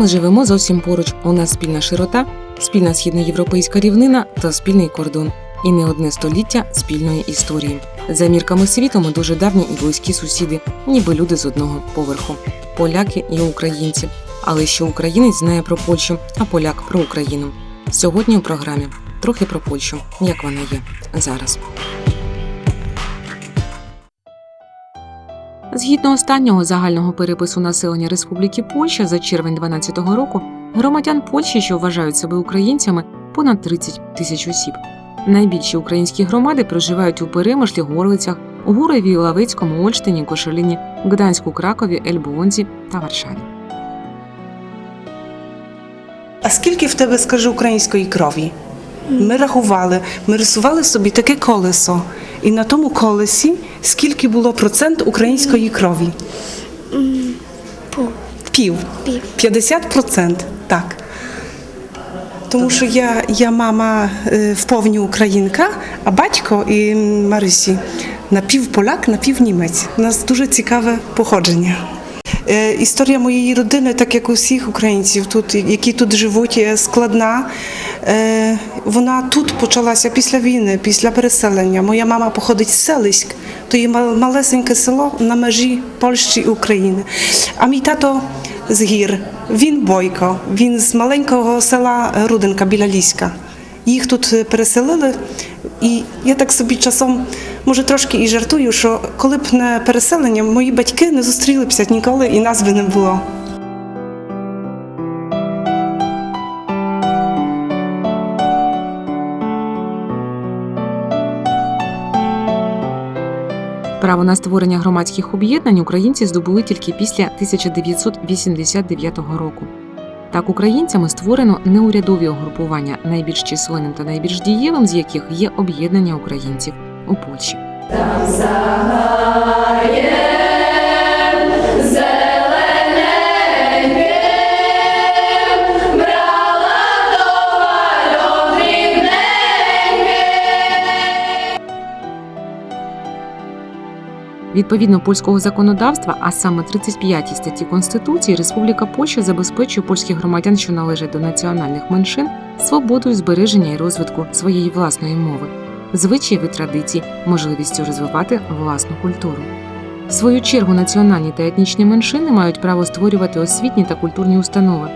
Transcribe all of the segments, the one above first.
ми живемо зовсім поруч. У нас спільна широта, спільна східноєвропейська рівнина та спільний кордон. І не одне століття спільної історії. За мірками світу ми дуже давні і близькі сусіди, ніби люди з одного поверху поляки і українці. Але що українець знає про Польщу, а поляк про Україну. Сьогодні у програмі трохи про Польщу, як вона є зараз. Згідно останнього загального перепису населення Республіки Польща за червень 2012 року, громадян Польщі, що вважають себе українцями, понад 30 тисяч осіб. Найбільші українські громади проживають у Перемишлі, Горлицях, у Гурові, Лавицькому, Ольштині, Кошеліні, Гданську, Кракові, Ельбонзі та Варшаві. А скільки в тебе, скажи, української крові? Ми рахували, ми рисували собі таке колесо. І на тому колесі скільки було процент української крові? Пів. 50 процент, так. Тому що я, я мама е, вповні українка, а батько і Марисі напівполяк, напівнімець. У нас дуже цікаве походження. Е, Історія моєї родини, так як усіх українців, тут, які тут живуть, складна. Е, Вона тут почалася після війни, після переселення. Моя мама походить з селиськ, то є мал- малесеньке село на межі Польщі і України. А мій тато з гір, він бойко, він з маленького села Руденка біля Ліська. Їх тут е, переселили, і я так собі часом, може, трошки і жартую, що коли б не переселення, мої батьки не зустрілися ніколи і назви не було. Право на створення громадських об'єднань українці здобули тільки після 1989 року. Так, українцями створено неурядові угрупування, найбільш численним та найбільш дієвим з яких є об'єднання українців у Польщі. Відповідно польського законодавства, а саме 35 статті Конституції, Республіка Польща забезпечує польських громадян, що належать до національних меншин, свободою збереження і розвитку своєї власної мови, звичаїв і традицій, можливістю розвивати власну культуру. В свою чергу національні та етнічні меншини мають право створювати освітні та культурні установи.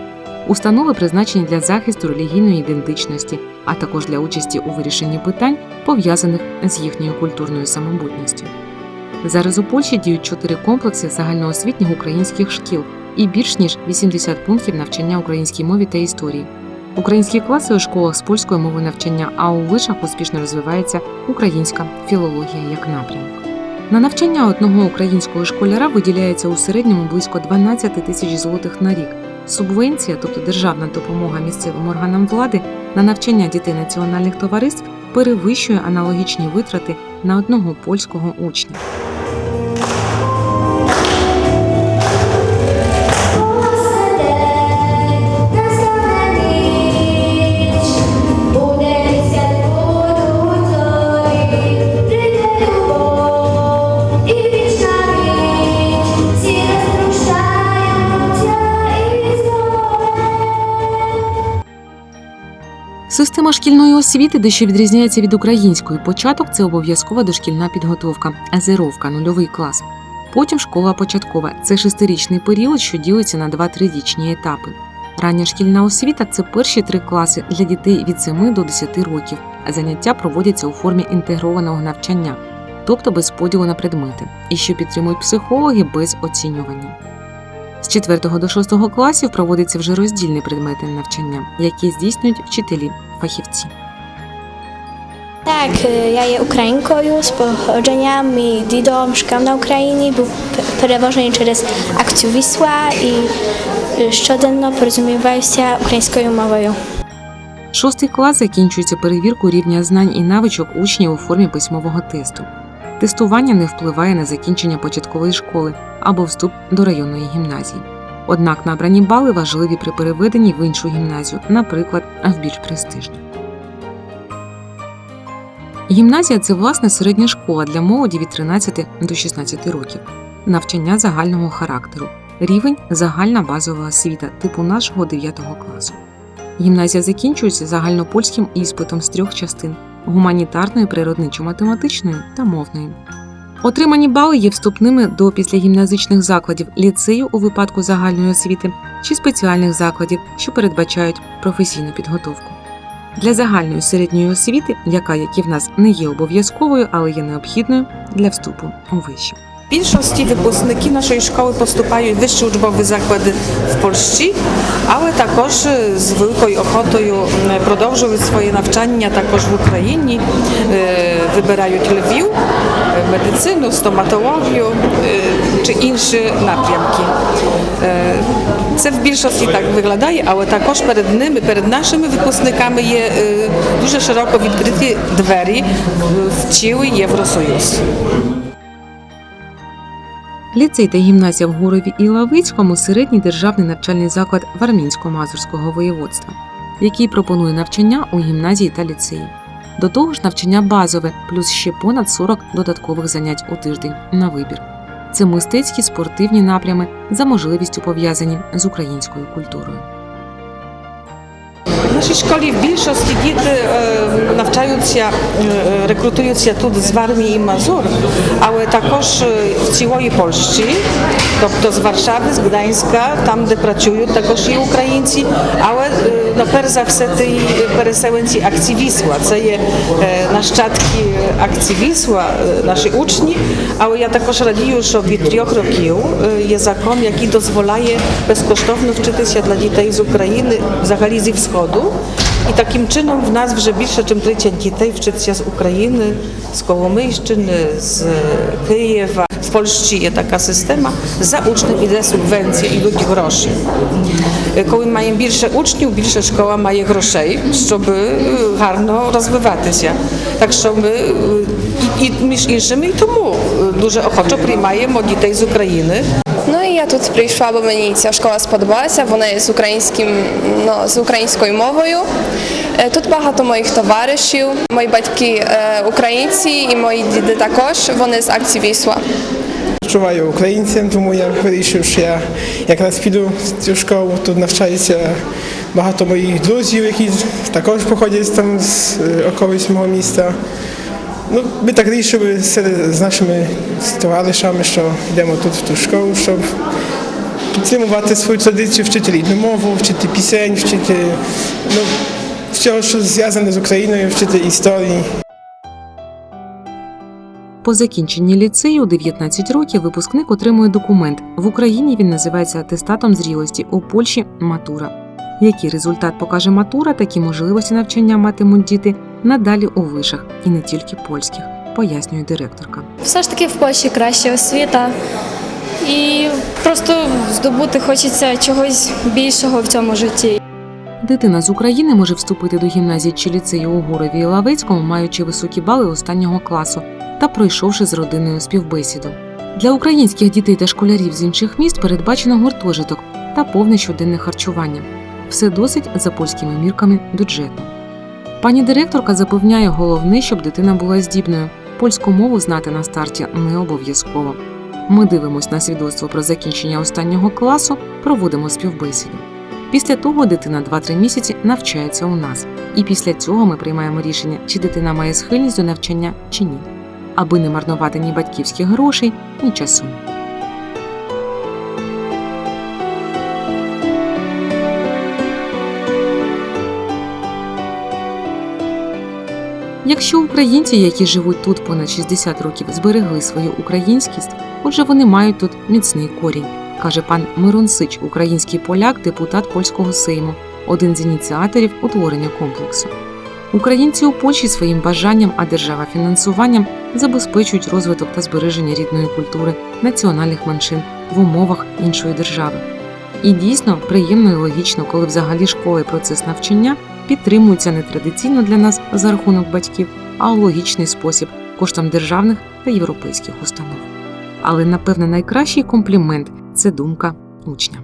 Установи призначені для захисту релігійної ідентичності, а також для участі у вирішенні питань, пов'язаних з їхньою культурною самобутністю. Зараз у Польщі діють чотири комплекси загальноосвітніх українських шкіл і більш ніж 80 пунктів навчання українській мові та історії. Українські класи у школах з польської мови навчання, а у вишах успішно розвивається українська філологія як напрямок. На навчання одного українського школяра виділяється у середньому близько 12 тисяч злотих на рік. Субвенція, тобто державна допомога місцевим органам влади на навчання дітей національних товариств, перевищує аналогічні витрати на одного польського учня. Освіти дещо відрізняється від української. Початок це обов'язкова дошкільна підготовка, азеровка, нульовий клас. Потім школа початкова це шестирічний період, що ділиться на два трирічні етапи. Рання шкільна освіта це перші три класи для дітей від 7 до 10 років, а заняття проводяться у формі інтегрованого навчання, тобто без поділу на предмети, і що підтримують психологи без оцінювання. З 4 до 6 класів проводиться вже роздільні предмети навчання, які здійснюють вчителі, фахівці. Y, ja je Ukrainkою z pochodzenia. Mój dido mieszkał Ukrainie, był p- przewożony przez akcję Wisła i щоденно порозумівався українською мовою. Шостий клас закінчується перевіркою рівня знань і навичок учнів у формі письмового тесту. Тестування не впливає на закінчення початкової школи або вступ до районної гімназії. Однак набрані бали важливі при переведенні в іншу гімназію, наприклад, в більш престижну. Гімназія це власне середня школа для молоді від 13 до 16 років, навчання загального характеру, Рівень загальна базова освіта типу нашого 9 класу. Гімназія закінчується загальнопольським іспитом з трьох частин гуманітарної, природничо-математичної та мовної. Отримані бали є вступними до післягімназичних закладів ліцею у випадку загальної освіти чи спеціальних закладів, що передбачають професійну підготовку. Для загальної середньої освіти, яка, як і в нас, не є обов'язковою, але є необхідною для вступу у вищу. Більшості випускники нашої школи поступають в вищі учбові заклади в Польщі, але також з великою охотою продовжують своє навчання також в Україні, Е, вибирають Львів, е, медицину, стоматологію е, чи інші напрямки. Це в більшості так виглядає, але також перед ними, перед нашими випускниками є е, дуже широко відкриті двері е, в цілий Євросоюз. Ліцей та гімназія в Гурові і Лавицькому середній державний навчальний заклад Вармінсько-Мазурського воєводства, який пропонує навчання у гімназії та ліцеї. До того ж, навчання базове, плюс ще понад 40 додаткових занять у тиждень на вибір. Це мистецькі спортивні напрями за можливістю пов'язані з українською культурою. В нашій школі в більшості діти е, навчаються, е, рекрутуються тут з Warmii і Мазур, але також е, в цілої Польщі, тобто з Варшави, з Гданська, там, де працюють, також є українці, але е, ну, перш за все ті переселенці акції Вісла. Це є е, нащадки акції Вісла, е, наші учні, але я також радію, що від трьох років е, є закон, який дозволяє безкоштовно вчитися для дітей з України, взагалі зі Wschodu. І таким чином в нас вже більше, ніж 30 дітей вчиться з України, з Коломийщини, з Києва. В Польщі є така система. За учнем іде субвенція, ідуть гроші. Е, Коли маємо більше учнів, більше школа має грошей, щоб е, гарно розвиватися. Так що ми е, і, і між іншими і тому е, дуже охочо приймаємо дітей з України. Ну і я тут прийшла, бо мені ця школа сподобалася. Вона з українським, ну, з українською мовою. Е, Тут багато моїх товаришів. Мої батьки е, українці і мої діди також. Вони з акції Вісла. Відчуваю українцем, тому я вирішив, що я якраз піду в цю школу. Тут навчається багато моїх друзів, які також походять там з е, околиць мого міста. Ну, ми так вирішили з нашими товаришами, що йдемо тут в ту школу, щоб підтримувати свою традицію, вчити рідну мову, вчити пісень, вчити ну, всього, що зв'язане з Україною, вчити історії. По закінченні ліцею у 19 років випускник отримує документ. В Україні він називається атестатом зрілості, у Польщі матура. Який результат покаже матура, такі можливості навчання матимуть діти надалі у вишах, і не тільки польських, пояснює директорка. Все ж таки в Польщі краща освіта. І просто здобути хочеться чогось більшого в цьому житті. Дитина з України може вступити до гімназії чи ліцею у Гурові і Лавецькому, маючи високі бали останнього класу та пройшовши з родиною співбесіду. Для українських дітей та школярів з інших міст передбачено гуртожиток та повне щоденне харчування. Все досить за польськими мірками бюджетно. Пані директорка запевняє, головне, щоб дитина була здібною. Польську мову знати на старті не обов'язково. Ми дивимося на свідоцтво про закінчення останнього класу, проводимо співбесіду. Після того дитина 2-3 місяці навчається у нас, і після цього ми приймаємо рішення, чи дитина має схильність до навчання чи ні, аби не марнувати ні батьківських грошей, ні часу. Якщо українці, які живуть тут понад 60 років, зберегли свою українськість, отже, вони мають тут міцний корінь, каже пан Мирон Сич, український поляк, депутат польського сейму, один з ініціаторів утворення комплексу. Українці у Польщі своїм бажанням, а держава фінансуванням забезпечують розвиток та збереження рідної культури національних меншин в умовах іншої держави. І дійсно приємно і логічно, коли взагалі школа і процес навчання підтримуються не традиційно для нас за рахунок батьків, а у логічний спосіб коштом державних та європейських установ. Але напевне найкращий комплімент це думка учня.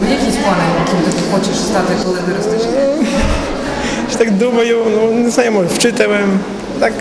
Якісь плани, яким ти хочеш стати, коли виростеш? Ж так думаю, ну не знаю, може вчителем, так